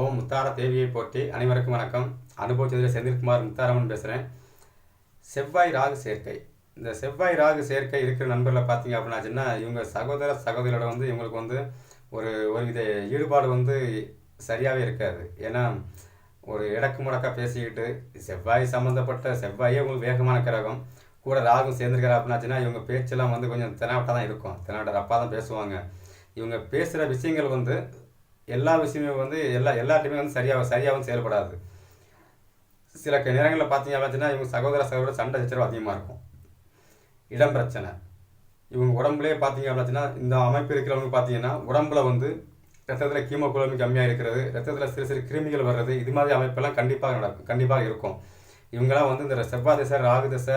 ஓம் முத்தார தேவியை போற்றி அனைவருக்கும் வணக்கம். அனுபவச்சந்திர செந்தில்குமார் முத்தாரமன் பேசுகிறேன் செவ்வாய் ராகு சேர்க்கை. இந்த செவ்வாய் ராகு சேர்க்கை இருக்கிற நண்பர்களை பார்த்தீங்க அப்படின்னாச்சுன்னா இவங்க சகோதர சகோதரியோட வந்து இவங்களுக்கு வந்து ஒரு ஒரு வித ஈடுபாடு வந்து சரியாகவே இருக்காது. ஏன்னா ஒரு இடக்கு முடக்காக பேசிக்கிட்டு செவ்வாய் சம்மந்தப்பட்ட செவ்வாயே உங்களுக்கு வேகமான கிரகம். கூட ராகும் சேர்ந்துருக்காரு அப்படின்னாச்சுன்னா இவங்க பேச்செல்லாம் வந்து கொஞ்சம் தினாவட்டாக தான் இருக்கும். தெனாவட்ட ரப்பாக தான் பேசுவாங்க. இவங்க பேசுகிற விஷயங்கள் வந்து எல்லா விஷயமே வந்து எல்லா எல்லாத்தையுமே வந்து சரியாக சரியாகவும் செயல்படாது. சில நேரங்களில் பார்த்தீங்க அப்படின்னா இவங்க சகோதர சகோதர சண்டை சச்சரவு அதிகமாக இருக்கும். இடம் பிரச்சனை. இவங்க உடம்புலேயே பார்த்தீங்க அப்படின்னா இந்த அமைப்பு இருக்கிறவங்க பார்த்தீங்கன்னா உடம்புல வந்து ரத்தத்தில் கீமோகுளோமி கம்மியாக இருக்கிறது ரத்தத்தில் சிறு சிறு கிருமிகள் வர்றது இது மாதிரி அமைப்பெல்லாம் கண்டிப்பாக நடக்கும் கண்டிப்பாக இருக்கும். இவங்கெல்லாம் வந்து இந்த செவ்வாய் திசை ராகு திசை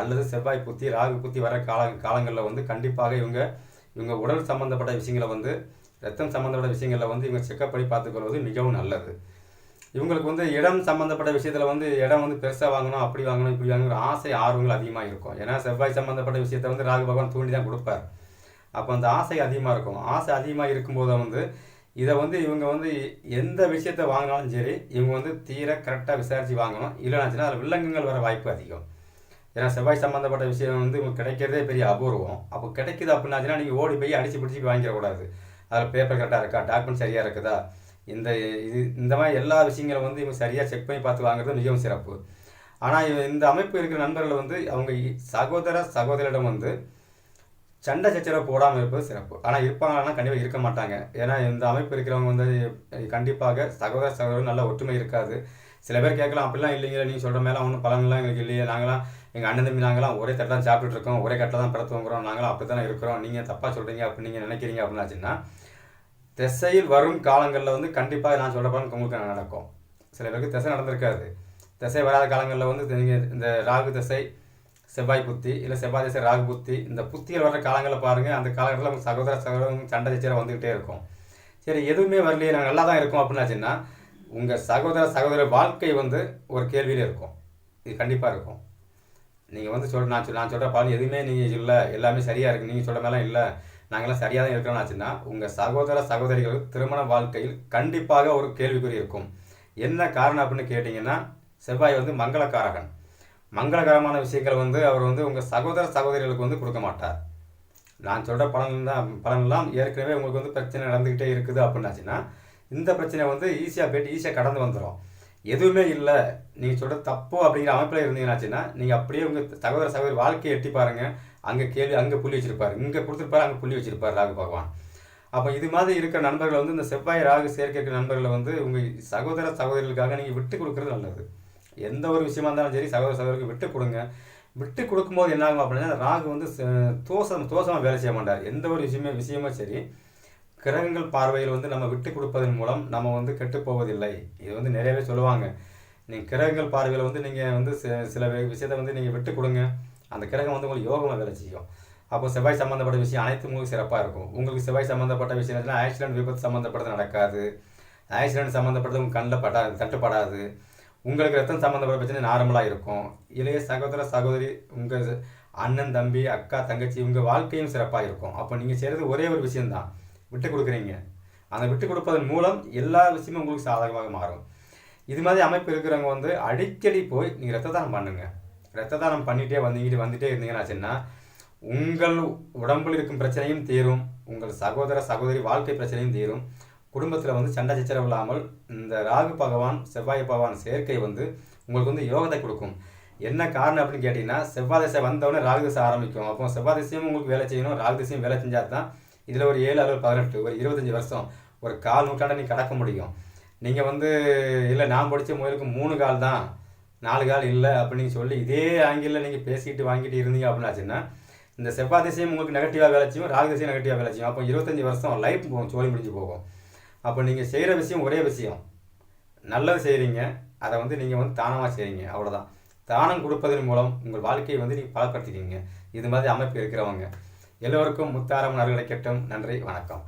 அல்லது செவ்வாய் புத்தி ராகு புத்தி வர கால காலங்களில் வந்து கண்டிப்பாக இவங்க இவங்க உடல் சம்மந்தப்பட்ட விஷயங்களை வந்து ரத்தம் சம்மந்தப்பட்ட விஷயங்களில் வந்து இவங்க செக்கப் பண்ணி பார்த்துக்கொள்வது மிகவும் நல்லது. இவங்களுக்கு வந்து இடம் சம்மந்தப்பட்ட விஷயத்தில் வந்து இடம் வந்து பெருசாக வாங்கணும் அப்படி வாங்கணும் இப்படி வாங்கணும் ஆசை ஆர்வங்கள் அதிகமாக இருக்கும். ஏன்னா செவ்வாய் சம்மந்தப்பட்ட விஷயத்தை வந்து ராகு பகவான் தூண்டி தான் கொடுப்பார். அப்போ அந்த ஆசை அதிகமாக இருக்கும். ஆசை அதிகமாக இருக்கும்போது வந்து இதை வந்து இவங்க வந்து எந்த விஷயத்தை வாங்கினாலும் சரி இவங்க வந்து தீர கரெக்டாக விசாரித்து வாங்கணும். இல்லைனாச்சுன்னா அதில் வில்லங்கங்கள் வர வாய்ப்பு அதிகம். ஏன்னா செவ்வாய் சம்மந்தப்பட்ட விஷயம் வந்து இவங்க கிடைக்கிறதே பெரிய அபூர்வம். அப்போ கிடைக்குது அப்படின்னாச்சுன்னா நீங்கள் ஓடி போய் அடித்து பிடிச்சி வாங்கிடக்கூடாது. அதில் பேப்பர் கரெக்டாக இருக்கா? டாக்குமெண்ட் சரியாக இருக்குதா? இந்த இது இந்த மாதிரி எல்லா விஷயங்களும் வந்து இவங்க சரியாக செக் பண்ணி பார்த்து வாங்குறது மிகவும் சிறப்பு. ஆனால் இந்த அமைப்பு இருக்கிற நண்பர்கள் வந்து அவங்க சகோதர சகோதரிடம் வந்து சண்டை சச்சரவு போடாமல் இருப்பது சிறப்பு. ஆனால் இருப்பாங்கன்னா கண்டிப்பாக இருக்க மாட்டாங்க. ஏன்னா இந்த அமைப்பு இருக்கிறவங்க வந்து கண்டிப்பாக சகோதர சகோதரர் நல்ல ஒற்றுமை இருக்காது. சில பேர் கேட்கலாம் அப்படிலாம் இல்லைங்க நீங்கள் சொல்கிற மேலே ஒன்றும் பலன்லாம் எங்களுக்கு இல்லையே. நாங்களாம் எங்கள் அண்ணன் தம்பி நாங்களாம் ஒரே தட்டை தான் சாப்பிட்டுட்டு இருக்கோம். ஒரே கட்டில் தான் பிறத்து வாங்குறோம் நாங்களாம் அப்படி தானே இருக்கிறோம். நீங்கள் தப்பாக சொல்கிறீங்க அப்படி நீங்கள் நினைக்கிறீங்க அப்படின்னாச்சுன்னா திசையில் வரும் காலங்களில் வந்து கண்டிப்பாக நான் சொல்கிற பலன் உங்களுக்கு நடக்கும். சில பேருக்கு திசை நடந்திருக்காது. திசை வராத காலங்களில் வந்து நீங்கள் இந்த ராகு திசை செவ்வாய் புத்தி இல்லை செவ்வாய் திசை ராகு புத்தி இந்த புத்தியில் வர்ற காலங்களில் பாருங்கள் அந்த காலங்களில் உங்கள் சகோதர சகோதரங்க சண்டை சச்சரவு வந்துக்கிட்டே இருக்கும். சரி எதுவுமே வரலையே நாங்கள் நல்லா தான் இருக்கோம் அப்படின்னாச்சுன்னா உங்கள் சகோதர சகோதர வாழ்க்கை வந்து ஒரு கேள்வியில் இருக்கும். இது கண்டிப்பாக இருக்கும். நீங்கள் வந்து சொல் நான் சொல் நான் சொல்கிற பால் எதுவுமே நீங்கள் இல்லை. எல்லாமே சரியாக இருக்குது நீங்கள் சொல்கிற மாதிரிலாம் இல்லை. நாங்களாம் சரியாக தான் இருக்கிறோம்னு ஆச்சுன்னா உங்கள் சகோதர சகோதரிகள் திருமண வாழ்க்கையில் கண்டிப்பாக ஒரு கேள்விக்குறி இருக்கும். என்ன காரணம் அப்படின்னு கேட்டிங்கன்னா செவ்வாய் வந்து மங்களக்காரகன். மங்களகரமான விஷயங்கள் வந்து அவர் வந்து உங்கள் சகோதர சகோதரிகளுக்கு வந்து கொடுக்க மாட்டார். நான் சொல்கிற பலன் தான் பலன்லாம் ஏற்கனவே உங்களுக்கு வந்து பிரச்சனை நடந்துக்கிட்டே இருக்குது அப்படின்னாச்சுன்னா இந்த பிரச்சனை வந்து ஈஸியாக போயிட்டு ஈஸியாக கடந்து வந்துடும் எதுவுமே இல்லை நீங்கள் சொல்கிற தப்பு அப்படிங்கிற அமைப்பில் இருந்தீங்கன்னாச்சுன்னா நீங்கள் அப்படியே உங்கள் சகோதர சகோதரி வாழ்க்கையை எட்டி பாருங்கள் அங்கே கேள்வி அங்கே புள்ளி வச்சுருப்பார். இங்கே கொடுத்துருப்பாரு அங்கே புள்ளி வச்சுருப்பார் ராகு பகவான். அப்போ இது மாதிரி இருக்கிற நண்பர்கள் வந்து இந்த செவ்வாய் ராகு சேர்க்கை இருக்கிற நண்பர்களை வந்து உங்கள் சகோதர சகோதரிகளுக்காக நீங்கள் விட்டு கொடுக்கறது நல்லது. எந்த ஒரு விஷயமா இருந்தாலும் சரி சகோதர சகோதரிக்கு விட்டு கொடுங்க. விட்டு கொடுக்கும்போது என்ன ஆகும் அப்படின்னா ராகு வந்து ச- தோசம் தோசமாக வேலை செய்ய மாட்டார். எந்த ஒரு விஷயமே விஷயமா சரி கிரகங்கள் பார்வையில் வந்து நம்ம விட்டு கொடுப்பதன் மூலம் நம்ம வந்து கெட்டுப்போவதில்லை இது வந்து நிறையவே சொல்லுவாங்க. நீங்கள் கிரகங்கள் பார்வையில் வந்து நீங்கள் வந்து சில விஷயத்தை வந்து நீங்கள் விட்டு கொடுங்க. அந்த கிரகம் வந்து உங்களுக்கு யோகமாக வேலை செய்யும். அப்போ செவ்வாய் சம்மந்தப்பட்ட விஷயம் அனைத்து உங்களுக்கு சிறப்பாக இருக்கும். உங்களுக்கு செவ்வாய் சம்மந்தப்பட்ட விஷயம் ஆக்சிடென்ட் விபத்து சம்மந்தப்பட்டது நடக்காது. ஆக்சிடென்ட் சம்மந்தப்பட்டது உங்கள் கண்ணில் படாது தட்டுப்படாது. உங்களுக்கு ரத்தம் சம்மந்தப்பட்ட பிரச்சனை நார்மலாக இருக்கும். இளைய சகோதர சகோதரி உங்கள் அண்ணன் தம்பி அக்கா தங்கச்சி உங்கள் வாழ்க்கையும் சிறப்பாக இருக்கும். அப்போ நீங்கள் செய்கிறது ஒரே ஒரு விஷயந்தான் விட்டு கொடுக்குறீங்க. அந்த விட்டு கொடுப்பதன் மூலம் எல்லா விஷயமும் உங்களுக்கு சாதகமாக மாறும். இது மாதிரி அமைப்பு இருக்கிறவங்க வந்து அடிக்கடி போய் நீங்கள் ரத்த தானம் பண்ணுங்கள் ரத்த தானம் பண்ணிகிட்டே வந்தீங்க வந்துட்டே இருந்தீங்கன்னாச்சுன்னா உங்கள் உடம்பில் இருக்கும் பிரச்சனையும் தீரும் உங்கள் சகோதர சகோதரி வாழ்க்கை பிரச்சனையும் தீரும். குடும்பத்தில் வந்து சண்டை சச்சரவு இல்லாமல் இந்த ராகு பகவான் செவ்வாய் பகவான் சேர்க்கை வந்து உங்களுக்கு வந்து யோகத்தை கொடுக்கும். என்ன காரணம் அப்படின்னு கேட்டிங்கன்னா செவ்வாய் திசை வந்தவொடனே ராகு திசை ஆரம்பிக்கும். அப்போ செவ்வாய் திசையும் உங்களுக்கு வேலை செய்யணும் ராகு திசையும் வேலை செஞ்சால் தான் இதில் ஒரு ஏழு அளவு பதினெட்டு ஒரு இருபத்தஞ்சி வருஷம் ஒரு கால் நூற்றாண்டை நீ கடக்க முடியும். நீங்கள் வந்து இல்லை நான் படித்த முயலுக்கு மூணு கால் தான் நாலு கால் இல்லை அப்படின்னு சொல்லி இதே ஆங்கிளில் நீங்கள் பேசிக்கிட்டு வாங்கிட்டு இருந்தீங்க அப்படின்னாச்சுன்னா இந்த செவ்வாய் திசையும் உங்களுக்கு நெகட்டிவாக வேலை செய்யும் ராகு திசையும் நெகட்டிவாக வேலை செய்யும் அப்போ இருபத்தஞ்சி வருஷம் லைஃப் போகும் சோழி முடிஞ்சு போகும். அப்போ நீங்கள் செய்கிற விஷயம் ஒரே விஷயம். நல்லது செய்கிறீங்க அதை வந்து நீங்கள் வந்து தானமாக செய்கிறீங்க அவ்வளோதான் தானம் கொடுப்பதன் மூலம் உங்கள் வாழ்க்கையை வந்து நீங்கள் பலப்படுத்திக்கிங்க இது மாதிரி அமைப்பு இருக்கிறவங்க. எல்லோருக்கும் முத்தாரம் நல்கிடைக்கட்டும் நன்றி. வணக்கம்.